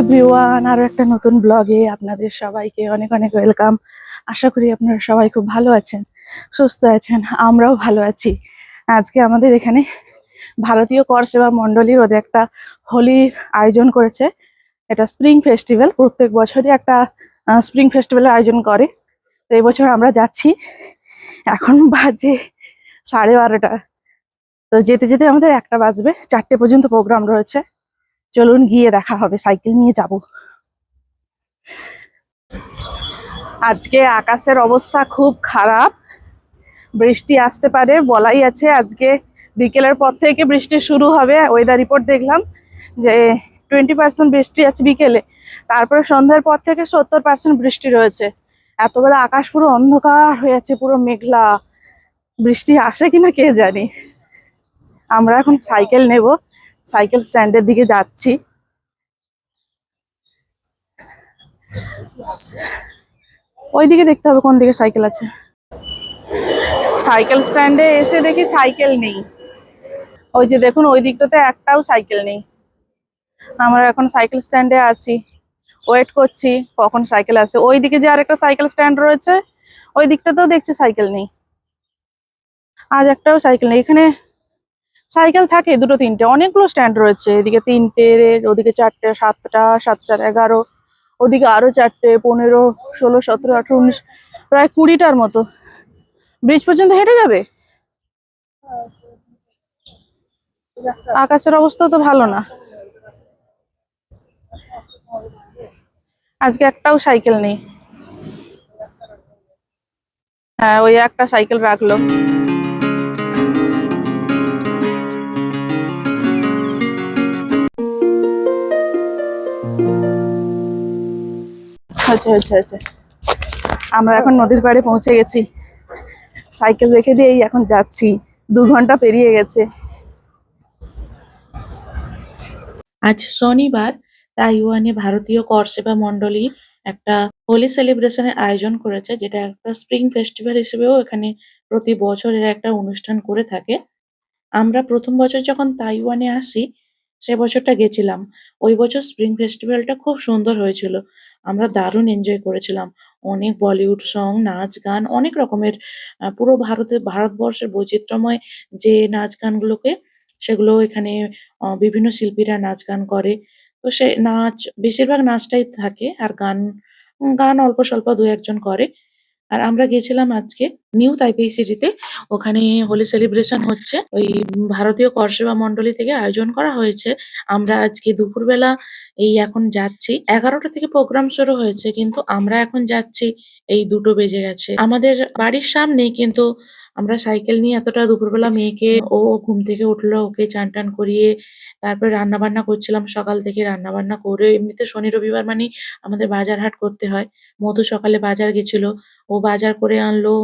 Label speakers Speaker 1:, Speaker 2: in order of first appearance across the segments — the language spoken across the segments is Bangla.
Speaker 1: এভরিওয়ান আরও একটা নতুন ব্লগে আপনাদের সবাইকে অনেক অনেক ওয়েলকাম আশা করি আপনারা সবাই খুব ভালো আছেন, সুস্থ আছেন, আমরাও ভালো আছি। আজকে আমাদের এখানে ভারতীয় কর সেবা মণ্ডলীর ওদের একটা হোলির আয়োজন করেছে। এটা স্প্রিং ফেস্টিভ্যাল প্রত্যেক বছরই একটা স্প্রিং ফেস্টিভ্যালের আয়োজন করে। তো এই বছর আমরা যাচ্ছি, এখন বাজে সাড়ে বারোটা। তো যেতে যেতে আমাদের একটা বাজবে, চারটে পর্যন্ত প্রোগ্রাম রয়েছে। চলুন গিয়ে দেখা হবে, সাইকেল নিয়ে যাব। আজকে আকাশের অবস্থা খুব খারাপ। বৃষ্টি আসতে পারে, বলাই আছে আজকে বিকেলের পর থেকে বৃষ্টি শুরু হবে। ওয়েদার রিপোর্ট দেখলাম যে টোয়েন্টি পার্সেন্ট বৃষ্টি আছে বিকেলে, তারপরে সন্ধ্যার পর থেকে সত্তর পার্সেন্ট বৃষ্টি রয়েছে। এতবেলা আকাশ পুরো অন্ধকার হয়ে আছে, পুরো মেঘলা। বৃষ্টি আসে কিনা কে জানি? আমরা এখন সাইকেল নেব। সাইকেল স্ট্যান্ডের দিকে যাচ্ছি। ওই দিকে দেখতে হবে কোন দিকে সাইকেল আছে। সাইকেল স্ট্যান্ডে এসে দেখি সাইকেল নেই। ওই যে দেখুন, ওই দিকটাতে একটাও সাইকেল নেই। আমরা এখন সাইকেল স্ট্যান্ডে আছি। ওয়েট করছি কখন সাইকেল আসে। ওই দিকে যে আরেকটা সাইকেল স্ট্যান্ড রয়েছে, ওই দিকটাতেও দেখছি সাইকেল নেই। আজ একটাও সাইকেল নেই। এখানে সাইকেল থাকে দুটো, তিনটে। অনেকগুলো স্ট্যান্ড রয়েছে। এদিকে তিনটে, ওদিকে চারটে, সাতটা, সাত, চার, এগারো। ওদিকে আরও চারটে, পনেরো, ষোলো, সতেরো, আঠেরো, উনিশ, প্রায় কুড়িটার মতো। ব্রিজ পর্যন্ত হেঁটে যাবে? আকাশের অবস্থা তো ভালো না। আজকে একটাও সাইকেল নেই। হ্যাঁ ওই একটা সাইকেল রাখল। হয়েছে হয়েছে হয়েছে। আমরা এখন নদীর পাড়ে পৌঁছে গেছি। সাইকেল রেখে দিয়েই এখন যাচ্ছি। দু ঘণ্টা পেরিয়ে গেছে।
Speaker 2: আজ শনিবার, তাইওয়ানে ভারতীয় কর সেবা মণ্ডলী একটা হোলি সেলিব্রেশনের আয়োজন করেছে, যেটা একটা স্প্রিং ফেস্টিভ্যাল হিসেবেও এখানে প্রতি বছর এরা একটা অনুষ্ঠান করে থাকে। আমরা প্রথম বছর যখন তাইওয়ানে আসি সে বছরটা গেছিলাম। ওই বছর স্প্রিং ফেস্টিভ্যালটা খুব সুন্দর হয়েছিল। আমরা দারুণ এনজয় করেছিলাম। অনেক বলিউড সং নাচ গান, অনেক রকমের পুরো ভারতে, ভারতবর্ষের বৈচিত্র্যময় যে নাচ গানগুলোকে, সেগুলো এখানে বিভিন্ন শিল্পীরা নাচ গান করে। তো সে নাচ, বেশিরভাগ নাচটাই থাকে। আর গান গান অল্প স্বল্প দু একজন করে। আর আমরা গেছিলাম আজকে নিউ তাইপেই সিটিতে। ওখানে হোলি সেলিব্রেশন হচ্ছে। ওই ভারতীয় করসেবা মন্ডলী থেকে আয়োজন করা হয়েছে। আমরা আজকে দুপুরবেলা এই এখন যাচ্ছি। এগারোটা থেকে প্রোগ্রাম শুরু হয়েছে, কিন্তু আমরা এখন যাচ্ছি, এই দুটো বেজে গেছে। আমাদের বাড়ির সামনেই কিন্তু আমরা সাইকেল নিয়ে এতটা দুপুরবেলা মেয়েকে ও ঘুম থেকে উঠল, ওকে চান টান করিয়ে তারপরে রান্না বান্না করছিলাম। সকাল থেকে রান্না বান্না করে এমনিতে শনি, রবিবার মানে আমাদের বাজার হাট করতে হয়। মধু সকালে বাজার গেছিল। ও বাজার করে আনলো,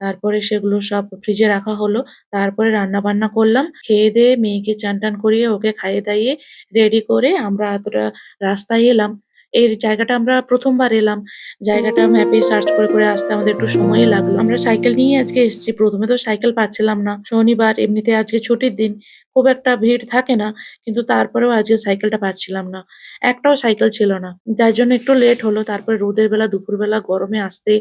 Speaker 2: তারপরে সেগুলো সব ফ্রিজে রাখা হলো। তারপরে রান্না বান্না করলাম। খেয়ে দিয়ে মেয়েকে চান টান করিয়ে ওকে খাইয়ে দাইয়ে রেডি করে আমরা এতটা রাস্তায় এলাম। এই জায়গাটা আমরা প্রথমবার এলাম। জায়গাটা ম্যাপে সার্চ করে করে আসতে আমাদের একটু সময় লাগল। আমরা সাইকেল নিয়ে আজকে এসেছি। প্রথমে তো সাইকেল পাচ্ছিলাম না। শনিবার, এমনিতে আজকে ছুটির দিন। খুব একটা ভিড় থাকে না, কিন্তু তারপরেও আজকে সাইকেলটা পাচ্ছিলাম না। একটাও সাইকেল ছিল না। যার জন্য একটু লেট হলো, তারপরে রোদের বেলা, দুপুরবেলা গরমে আসতে,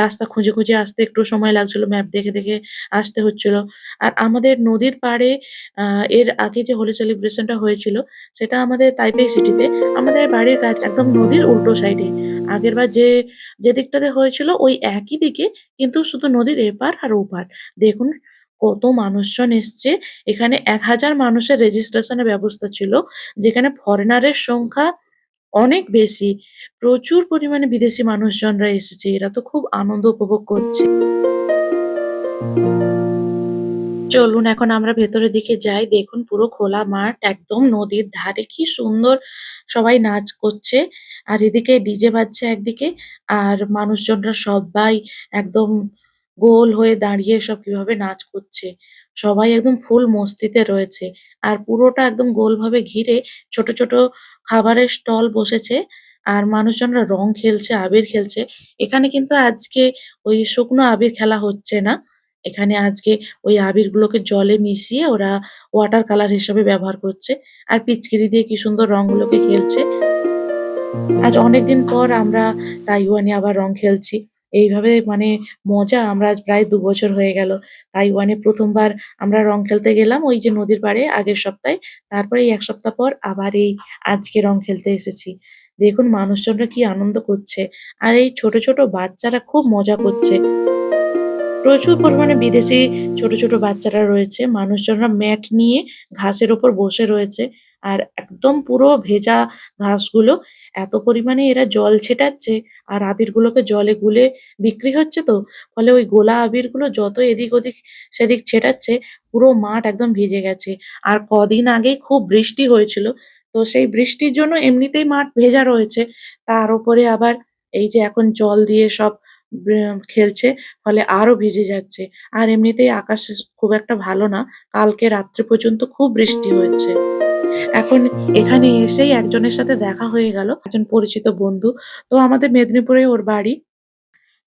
Speaker 2: রাস্তা খুঁজে খুঁজে আসতে একটু সময় লাগছিল ম্যাপ দেখে দেখে আসতে হচ্ছিল। আর আমাদের নদীর পাড়ে এর আগে যে হোলি সেলিব্রেশনটা হয়েছিল, সেটা আমাদের তাইপেই সিটিতে আমাদের বাড়ির কাছে, একদম নদীর উল্টো সাইডে আগেরবার যে যে দিকটাতে হয়েছিল, ওই একই দিকে, কিন্তু শুধু নদীর এপার আর ওপার। দেখুন কত মানুষজন এসছে। এখানে এক হাজার মানুষের রেজিস্ট্রেশনের ব্যবস্থা ছিল, যেখানে ফরেনারের সংখ্যা অনেক বেশি। প্রচুর পরিমাণে বিদেশি মানুষজনরা এসেছে, এরা তো খুব আনন্দ উপভোগ করছে। চলুন এখন আমরা ভেতরের দিকে যাই, দেখুন পুরো খোলা মাঠ, একদম নদীর ধারে, কি সুন্দর সবাই নাচ করছে। আর এদিকে ডিজে বাজছে একদিকে, আর মানুষজনরা সবাই একদম গোল হয়ে দাঁড়িয়ে সব কীভাবে নাচ করছে। সবাই একদম ফুল মস্তিতে রয়েছে। আর পুরোটা একদম গোলভাবে ঘিরে ছোট ছোট খাবারের স্টল বসেছে আর মানুষজনরা রং খেলছে, আবির খেলছে। এখানে কিন্তু আজকে ওই শুকনো আবির খেলা হচ্ছে না। এখানে আজকে ওই আবিরগুলোকে জলে মিশিয়ে ওরা ওয়াটার কালার হিসেবে ব্যবহার করছে। আর পিচকিরি দিয়ে কি সুন্দর রংগুলোকে খেলছে। আজ অনেকদিন পর আমরা তাইওয়ানে আবার রং খেলছি। এইভাবে মানে মজা আমরা প্রায় দু বছর হয়ে গেল। তাইওয়ানে ১ম বার আমরা রং খেলতে গেলাম ওই যে নদীর পাড়ে আগের সপ্তাহে। তারপরে ১ সপ্তাহ পর আবার এই আজকে রং খেলতে এসেছি। দেখুন মানুষজনরা কি আনন্দ করছে। আর এই ছোট, ছোট বাচ্চারা খুব মজা করছে। প্রচুর পরিমাণে বিদেশি ছোট, ছোট বাচ্চারা রয়েছে। মানুষজনরা ম্যাট নিয়ে ঘাসের ওপর বসে রয়েছে। আর একদম পুরো ভেজা ঘাসগুলো এত পরিমাণে এরা জল ছেটাচ্ছে আর আবিরগুলোকে জলে গুলে বিক্রি হচ্ছে তো। ফলে ওই গোলা আবিরগুলো যত এদিক ওদিক সেদিক ছেটাচ্ছে, পুরো মাঠ একদম ভিজে গেছে। আর কদিন আগেই খুব বৃষ্টি হয়েছিল। তো সেই বৃষ্টির জন্য এমনিতেই মাঠ ভেজা রয়েছে। তার উপরে আবার এই যে এখন জল দিয়ে সব খেলছে, ফলে আরও ভিজে যাচ্ছে। আর এমনিতেই আকাশ খুব একটা ভালো না। কালকে রাত্রে পর্যন্ত খুব বৃষ্টি হয়েছে। এখন এখানে এসেই একজনের সাথে দেখা হয়ে গেল। একজন পরিচিত বন্ধু। তো আমাদের মেদিনীপুরে ওর বাড়ি।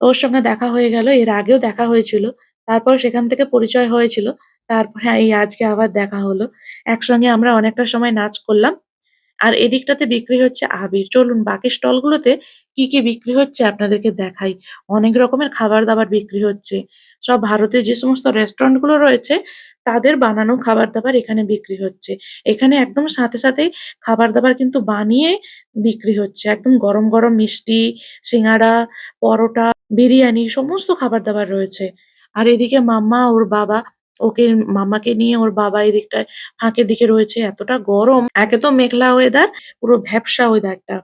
Speaker 2: ওর সঙ্গে দেখা হয়ে গেল। এর আগেও দেখা হয়েছিল। তারপর সেখান থেকে পরিচয় হয়েছিল। তারপরে এই আজকে আবার দেখা হলো। একসঙ্গে আমরা অনেকটা সময় নাচ করলাম। আর এদিকটাতে বিক্রি হচ্ছে আবির। চলুন বাকি স্টলগুলোতে কি, কি বিক্রি হচ্ছে আপনাদেরকে দেখাই। অনেক রকমের খাবার-দাবার বিক্রি হচ্ছে। সব ভারতের যে সমস্ত রেস্টুরেন্টগুলো রয়েছে তাদের বানানো খাবার-দাবার এখানে বিক্রি হচ্ছে। এখানে একদম সাথে, সাথেই খাবার-দাবার কিন্তু বানিয়ে বিক্রি হচ্ছে। একদম গরম, গরম মিষ্টি, সিঙ্গাড়া, পরোটা, বিরিয়ানি সমস্ত খাবার-দাবার রয়েছে। আর এদিকে মাম্মা ওর বাবা ওকে মাম্মাকে নিয়ে ওর বাবা এদিকটায় ফাঁকের দিকে রয়েছে। এতটা গরম, একে তো মেঘলা ওয়েদার, পুরো ভ্যাপসা ওয়েদারটা।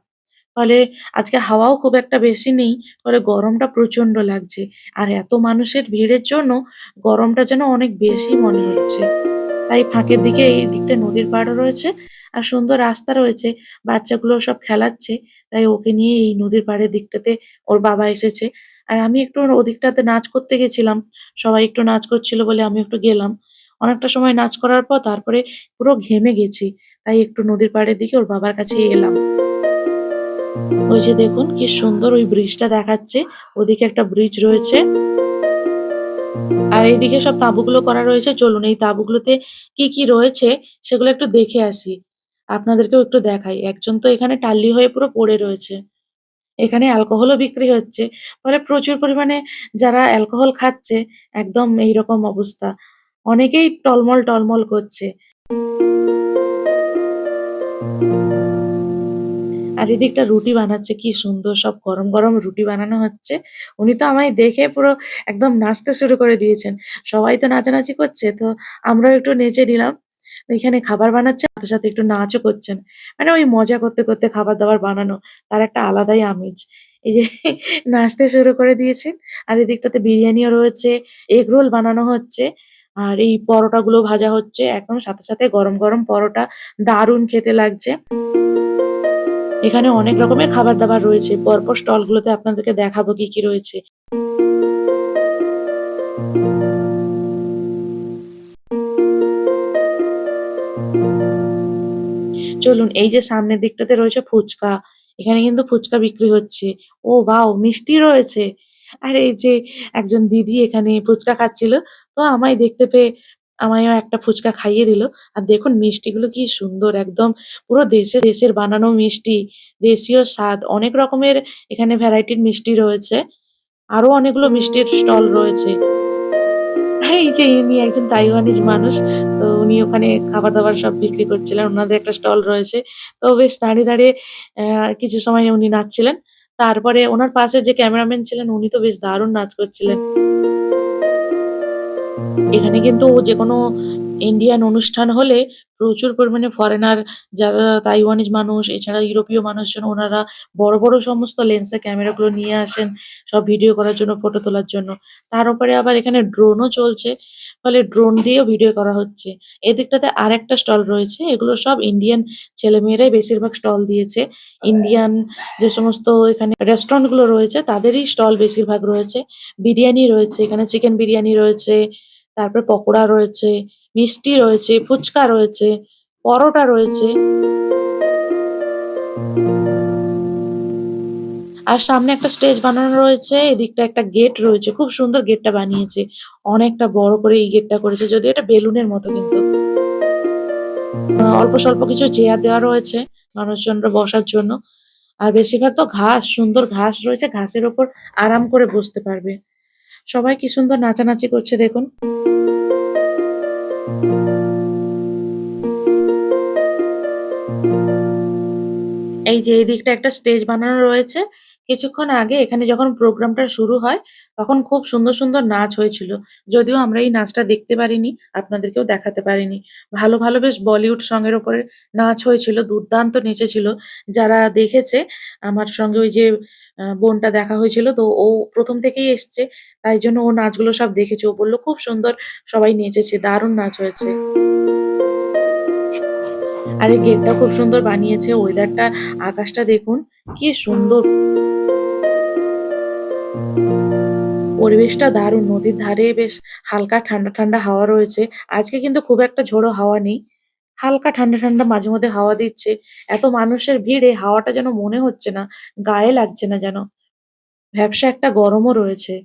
Speaker 2: ফলে আজকে হাওয়াও খুব একটা বেশি নেই। ফলে গরমটা প্রচণ্ড লাগছে। আর এত মানুষের ভিড়ের জন্য গরমটা যেন অনেক বেশি মনে হচ্ছে। তাই ফাঁকের দিকে এই দিকটা নদীর পাড়ও রয়েছে। আর সুন্দর রাস্তা রয়েছে। বাচ্চাগুলো সব খেলাচ্ছে। তাই ওকে নিয়ে এই নদীর পাড়ের দিকটাতে ওর বাবা এসেছে। আর আমি একটু ওদিকটাতে নাচ করতে গেছিলাম। সবাই একটু নাচ করছিল বলে আমি একটু গেলাম। অনেকটা সময় নাচ করার পর তারপরে পুরো ঘেমে গেছি। তাই একটু নদীর পাড়ের দিকে ওর বাবার কাছে এলাম। ওই যে দেখুন কি সুন্দর ওই ব্রিজটা দেখাচ্ছে। ওদিকে একটা ব্রিজ রয়েছে। আর এইদিকে সব তাঁবুগুলো করা রয়েছে। চলুন এই তাঁবুগুলোতে কি, কি রয়েছে সেগুলো একটু দেখে আসি। আপনাদেরকেও একটু দেখাই। একজন তো এখানে টাল্লি হয়ে পুরো পড়ে রয়েছে। এখানে অ্যালকোহলও বিক্রি হচ্ছে। ফলে প্রচুর পরিমাণে যারা অ্যালকোহল খাচ্ছে একদম এইরকম অবস্থা। অনেকেই টলমল, টলমল করছে। আর এদিকটা রুটি বানাচ্ছে কি সুন্দর সব গরম, গরম রুটি বানানো হচ্ছে। উনি তো আমায় দেখে পুরো একদম নাচতে শুরু করে দিয়েছেন। সবাই তো নাচানাচি করছে তো আমরাও একটু নেচে নিলাম। এখানে খাবার বানাচ্ছে সাথে, সাথে একটু নাচও করছেন। মানে ওই মজা করতে, করতে খাবার-দাবার বানানো তার একটা আলাদাই আমেজ। এই যে নাচতে শুরু করে দিয়েছেন। আর এদিকটাতে বিরিয়ানিও রয়েছে, এগ রোল বানানো হচ্ছে। আর এই পরোটাগুলো ভাজা হচ্ছে। একদম সাথে, সাথে গরম, গরম পরোটা দারুণ খেতে লাগছে। এখানে অনেক রকমের খাবার-দাবার রয়েছে। পরপর স্টলগুলোতে আপনাদেরকে দেখাবো কি, কি রয়েছে। চলুন এই যে সামনের দিকটাতে রয়েছে ফুচকা। এখানে কিন্তু ফুচকা বিক্রি হচ্ছে। ও ওয়াও! মিষ্টি রয়েছে। আর এই যে একজন দিদি এখানে ফুচকা খাচ্ছিল। তো আমায় দেখতে পেয়ে আমায়ও একটা ফুচকা খাইয়ে দিল। আর দেখুন মিষ্টিগুলো কি সুন্দর একদম পুরো দেশে দেশের বানানো মিষ্টি। দেশীয় স্বাদ। অনেক রকমের এখানে ভ্যারাইটির মিষ্টি রয়েছে। আরও অনেকগুলো মিষ্টির স্টল রয়েছে। এই যে ইনি একজন তাইওয়ানিজ মানুষ। তো উনি ওখানে খাবার-দাবার সব বিক্রি করছিলেন। ওনাদের একটা স্টল রয়েছে। তো বেশ দাঁড়িয়ে, দাঁড়িয়ে কিছু সময় উনি নাচছিলেন। তারপরে ওনার পাশে যে ক্যামেরাম্যান ছিলেন উনি তো বেশ দারুণ নাচ করছিলেন। এখানে কিন্তু যেকোনো ইন্ডিয়ান অনুষ্ঠান হলে প্রচুর পরিমাণে ফরেনার যারা তাইওয়ানিজ মানুষ এছাড়া ইউরোপীয় মানুষজন ওনারা বড়, বড় সমস্ত লেন্সের ক্যামেরাগুলো নিয়ে আসেন সব ভিডিও করার জন্য, ফটো তোলার জন্য। তার উপরে আবার এখানে ড্রোনও চলছে। ফলে ড্রোন দিয়েও ভিডিও করা হচ্ছে। এদিকটাতে আরেকটা স্টল রয়েছে। এগুলো সব ইন্ডিয়ান ছেলেমেয়েরাই বেশিরভাগ স্টল দিয়েছে। ইন্ডিয়ান যে সমস্ত এখানে রেস্টুরেন্টগুলো রয়েছে তাদেরই স্টল বেশিরভাগ রয়েছে। বিরিয়ানি রয়েছে, এখানে চিকেন বিরিয়ানি রয়েছে, তারপরে পকোড়া রয়েছে, মিষ্টি রয়েছে, ফুচকা রয়েছে, পরোটা রয়েছে। আর সামনে একটা স্টেজ বানানো রয়েছে। এদিকটা একটা গেট রয়েছে। খুব সুন্দর গেটটা বানিয়েছে। অনেকটা বড় করে এই গেটটা করেছে। যদিও এটা বেলুনের মতো কিন্তু। অল্প স্বল্প কিছু চেয়ার দেওয়া রয়েছে মানুষজনরা বসার জন্য। আর বেশিরভাগ তো ঘাস সুন্দর ঘাস রয়েছে ঘাসের ওপর আরাম করে বসতে পারবে সবাই কি সুন্দর নাচানাচি করছে দেখুন। এই যে এই দিকটা একটা স্টেজ বানানো রয়েছে। কিছুক্ষণ আগে এখানে যখন প্রোগ্রামটা শুরু হয়, তখন খুব সুন্দর সুন্দর নাচ হয়েছিল। যদিও আমরা এই নাচটা দেখতে পারিনি, আপনাদেরকেও দেখাতে পারিনি। ভালো ভালো বেশ বলিউড সঙের ওপরে নাচ হয়েছিল, দুর্দান্ত নেচেছিল। যারা দেখেছে, আমার সঙ্গে ওই যে বোনটা দেখা হয়েছিল, তো ও প্রথম থেকেই এসছে, তাই জন্য ও নাচগুলো সব দেখেছে। ও বলল, খুব সুন্দর সবাই নেচেছে, দারুণ নাচ হয়েছে। আর এই গেটটা খুব সুন্দর বানিয়েছে ওয়েদারটা আকাশটা দেখুন, কি সুন্দর। পরিবেশটা দারুণ, নদীর ধারে বেশ হালকা ঠান্ডা ঠান্ডা হাওয়া রয়েছে। আজকে কিন্তু খুব একটা ঝোড়ো হাওয়া নেই, হালকা ঠান্ডা ঠান্ডা মাঝে মধ্যে হাওয়া দিচ্ছে। এত মানুষের ভিড়ে হাওয়াটা যেন মনে হচ্ছে না, গায়ে লাগছে না যেন। ভ্যাপসা একটা গরমও রয়েছে।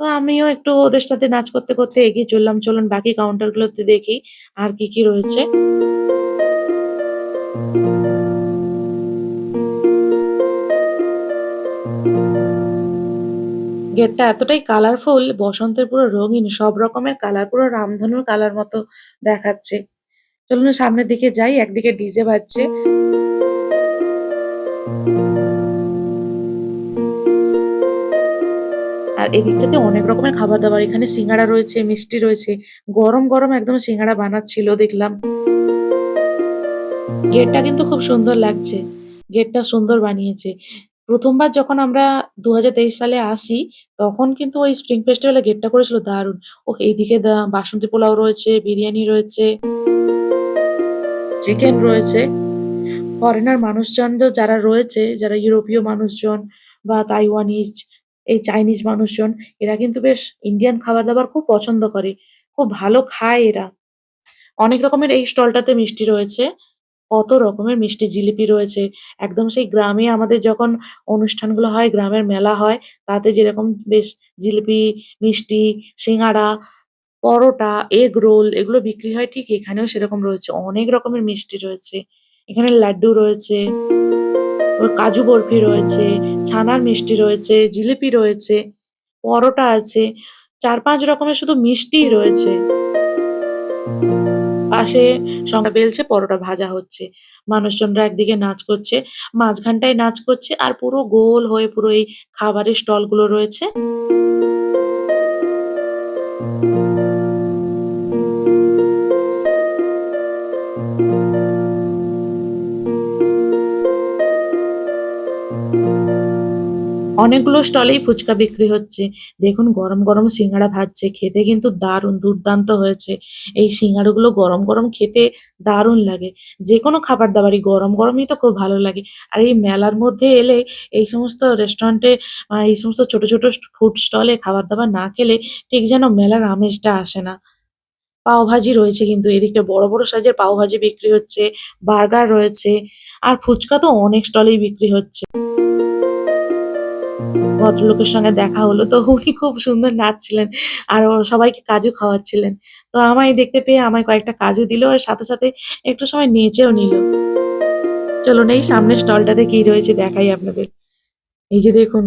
Speaker 2: তো আমিও একটু ওদের সাথে নাচ করতে করতে এগিয়ে চললাম। চলুন বাকি কাউন্টার গুলোতে দেখি আর কি কি রয়েছে। গেটটা এতটাই কালারফুল বসন্তের পুরো রঙিন, সব রকমের কালার পুরো রামধনুর কালার মতো দেখাচ্ছে। চলুন সামনের দিকে যাই, একদিকে ডিজে বাজছে। আর এদিকটাতে অনেক রকমের খাবার দাবার এখানে সিঙ্গাড়া রয়েছে, মিষ্টি রয়েছে। গরম গরম একদম সিঙ্গাড়া বানাচ্ছিল, দেখলাম। গেটটা কিন্তু খুব সুন্দর লাগছে। গেটটা সুন্দর বানিয়েছে। প্রথমবার যখন আমরা দুহাজার তেইশ সালে আসি, তখন কিন্তু ওই স্প্রিং ফেস্টিভ্যালে গেটটা করেছিল দারুণ। ও এইদিকে দা- বাসন্তী পোলাও রয়েছে, বিরিয়ানি রয়েছে চিকেন রয়েছে। ফরেনার মানুষজন যারা রয়েছে, যারা ইউরোপীয় মানুষজন বা তাইওয়ানিজ, এই চাইনিজ মানুষজন, এরা কিন্তু বেশ ইন্ডিয়ান খাবার দাবার খুব পছন্দ করে। খুব ভালো খায় এরা। অনেক রকমের এই স্টলটাতে মিষ্টি রয়েছে। কত রকমের মিষ্টি জিলিপি রয়েছে। একদম সেই গ্রামে আমাদের যখন অনুষ্ঠানগুলো হয়, গ্রামের মেলা হয়, তাতে যেরকম বেশ জিলিপি, মিষ্টি, সিঙ্গাড়া, পরোটা, এগ রোল এগুলো বিক্রি হয় ঠিক এখানেও সেরকম রয়েছে। অনেক রকমের মিষ্টি রয়েছে। এখানে লাড্ডু রয়েছে কাজু বরফি রয়েছে, ছানার মিষ্টি রয়েছে, জিলিপি রয়েছে, পরোটা আছে, চার পাঁচ রকমের শুধু মিষ্টিই রয়েছে। পাশে সংখ্যা বেলছে, পরোটা ভাজা হচ্ছে। মানুষজনরা একদিকে নাচ করছে, মাঝখানটায় নাচ করছে আর পুরো গোল হয়ে পুরো এই খাবারের স্টলগুলো রয়েছে। অনেকগুলো স্টলেই ফুচকা বিক্রি হচ্ছে। দেখুন, গরম গরম সিঙ্গাড়া ভাজছে, খেতে কিন্তু দারুণ, দুর্দান্ত হয়েছে। এই সিঙ্গাড়াগুলো গরম গরম খেতে দারুণ লাগে। যে কোনো খাবার দাবারই গরম গরমই তো খুব ভালো লাগে। আর এই মেলার মধ্যে এলে এই সমস্ত রেস্টুরেন্টে এই সমস্ত ছোট ছোট ফুড স্টলে খাবার দাবার না খেলে ঠিক যেন মেলার আমেজটা আসে না। পাওভাজি রয়েছে কিন্তু এদিকটা বড় বড় সাইজের পাওভাজি বিক্রি হচ্ছে, বার্গার রয়েছে, আর ফুচকা তো অনেক স্টলেই বিক্রি হচ্ছে। ভদ্রলোকের সঙ্গে দেখা হলো। তো উনি খুব সুন্দর নাচছিলেন আর সবাইকে কাজু খাওয়াচ্ছিলেন। তো আমায় দেখতে পেয়ে আমায় কয়েকটা কাজু দিল আর সাথে সাথে একটু সময় নেচেও নিল। চলুন এই সামনের স্টলটাতে কি রয়েছে, দেখাই আপনাদের। এই যে দেখুন,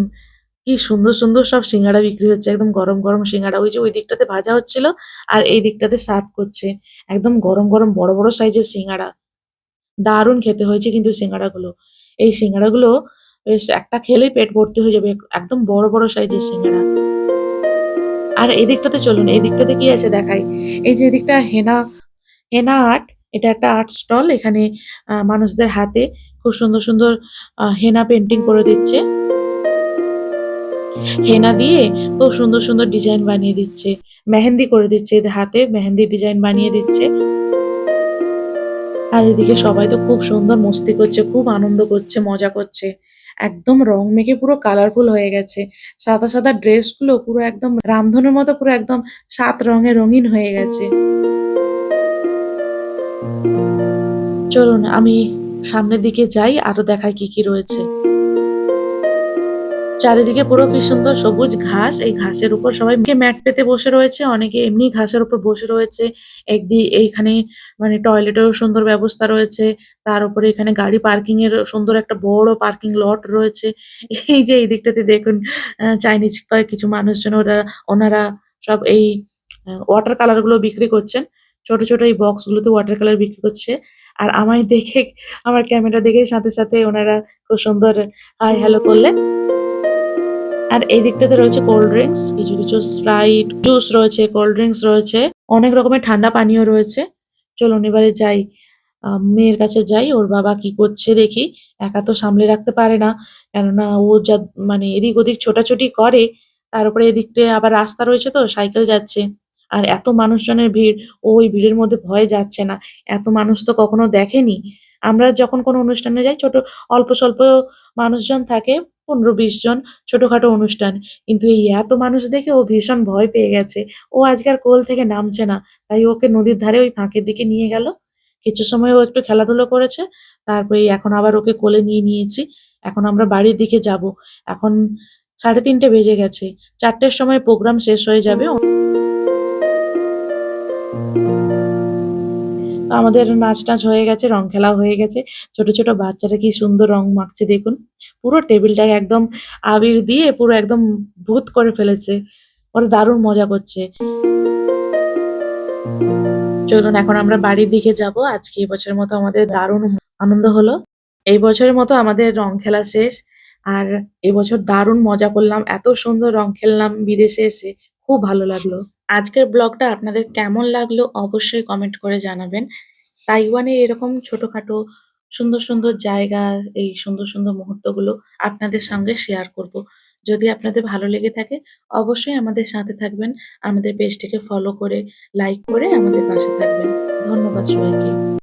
Speaker 2: কি সুন্দর সুন্দর সব সিঙ্গাড়া বিক্রি হচ্ছে। একদম গরম গরম সিঙ্গাড়া ওই যে ওই দিকটাতে ভাজা হচ্ছিল আর এই দিকটাতে সার্ভ করছে। একদম গরম গরম বড় বড় সাইজের সিঙ্গাড়া দারুণ খেতে হয়েছে কিন্তু সিঙ্গাড়াগুলো এই সিঙ্গাড়াগুলো বেশ, একটা খেলেই পেট ভর্তি হয়ে যাবে, একদম বড় বড় সাইজের সিঙ্গাড়া আর এই দিকটাতে চলুন, এই দিকটাতে কি আছে দেখাই? এই যে এদিকটা হেনা হেনা আর্ট, এটা একটা আর্ট স্টল, এখানে মানুষদের হাতে খুব সুন্দর সুন্দর হেনা পেন্টিং করে দিচ্ছে। হেনা দিয়ে খুব সুন্দর সুন্দর ডিজাইন বানিয়ে দিচ্ছে, মেহেন্দি করে দিচ্ছে এদের হাতে, মেহেন্দি ডিজাইন বানিয়ে দিচ্ছে। আর এদিকে সবাই তো খুব সুন্দর, মস্তি করছে, খুব আনন্দ করছে, মজা করছে। একদম রং মেখে পুরো কালারফুল হয়ে গেছে। সাদা সাদা ড্রেসগুলো পুরো একদম রামধনুর মতো পুরো একদম সাত রঙে রঙিন হয়ে গেছে। চলুন আমি সামনের দিকে যাই, আরও দেখায় কি কি রয়েছে। চারিদিকে পুরো কি সুন্দর সবুজ ঘাস। এই ঘাসের উপর সবাই ম্যাট পেতে বসে রয়েছে। অনেকে এমনি ঘাসের উপর বসে রয়েছে। একদি এইখানে মানে টয়লেটেরও সুন্দর ব্যবস্থা রয়েছে। তার উপরে এখানে গাড়ি পার্কিং এর সুন্দর একটা বড় পার্কিং লট রয়েছে। এই যে এই দিকটাতে দেখুন চাইনিজ কিছু মানুষজন ওরা, ওনারা সব এই ওয়াটার কালারগুলো বিক্রি করছেন। ছোট ছোট এই বক্স গুলোতে ওয়াটার কালার বিক্রি করছে। আর আমায় দেখে, আমার ক্যামেরা দেখে সাথে সাথে ওনারা খুব সুন্দর হাই হ্যালো করলেন। আর এই দিকটাতে রয়েছে কোল্ড ড্রিঙ্কস কিছু কিছু স্প্রাইট জুস রয়েছে কোল্ড ড্রিঙ্কস রয়েছে, অনেক রকমের ঠান্ডা পানীয় রয়েছে। চলুন এবারে যাই। মেয়ের কাছে যাই, ওর বাবা কি করছে দেখি। একা তো সামলে রাখতে পারে না, কেননা ও যা মানে এদিক ওদিক ছোটাছুটি করে, তার উপরে এদিকটা আবার রাস্তা রয়েছে তো, সাইকেল যাচ্ছে। আর এত মানুষজনের ভিড়, ওই ভিড়ের মধ্যে ভয়ে যাচ্ছে না। এত মানুষ তো কখনো দেখেনি। আমরা যখন কোনো অনুষ্ঠানে যাই, ছোট, অল্প স্বল্প মানুষজন থাকে, পনেরো, বিশ জন ছোটখাটো অনুষ্ঠান। কিন্তু এই এত মানুষ দেখে ও ভীষণ ভয় পেয়ে গেছে। ও আজকাল কোল থেকে নামছে না। তাই ওকে নদীর ধারে ওই ফাঁকের দিকে নিয়ে গেল। কিছু সময় ও একটু খেলাধুলো করেছে। তারপরে এখন আবার ওকে কোলে নিয়ে নিয়েছি। এখন আমরা বাড়ির দিকে যাব। এখন সাড়ে তিনটে বেজে গেছে। চারটের সময় প্রোগ্রাম শেষ হয়ে যাবে। আমাদের নাচ টাচ হয়ে গেছে, রং খেলা হয়ে গেছে। ছোট ছোট বাচ্চারা কি সুন্দর রং মাখছে দেখুন। পুরো টেবিলটাকে একদম আবির দিয়ে পুরো একদম ভূত করে ফেলেছে। ওরা দারুণ মজা করছে। চলুন এখন আমরা বাড়ির দিকে যাব। আজকে এই বছরের মতো আমাদের দারুণ আনন্দ হলো। এই বছরের মতো আমাদের রং খেলা শেষ। আর এবছর দারুণ মজা করলাম। এত সুন্দর রং খেললাম বিদেশে এসে। খুব ভালো লাগল। আজকের ব্লগটা আপনাদের কেমন লাগল অবশ্যই কমেন্ট করে জানাবেন। তাইওয়ানে এরকম ছোটখাটো সুন্দর সুন্দর জায়গা, এই সুন্দর সুন্দর মুহূর্তগুলো আপনাদের সঙ্গে শেয়ার করব। যদি আপনাদের ভালো লেগে থাকে, অবশ্যই আমাদের সাথে থাকবেন। আমাদের পেজটিকে ফলো করে লাইক করে আমাদের পাশে থাকবেন। ধন্যবাদ সবাইকে।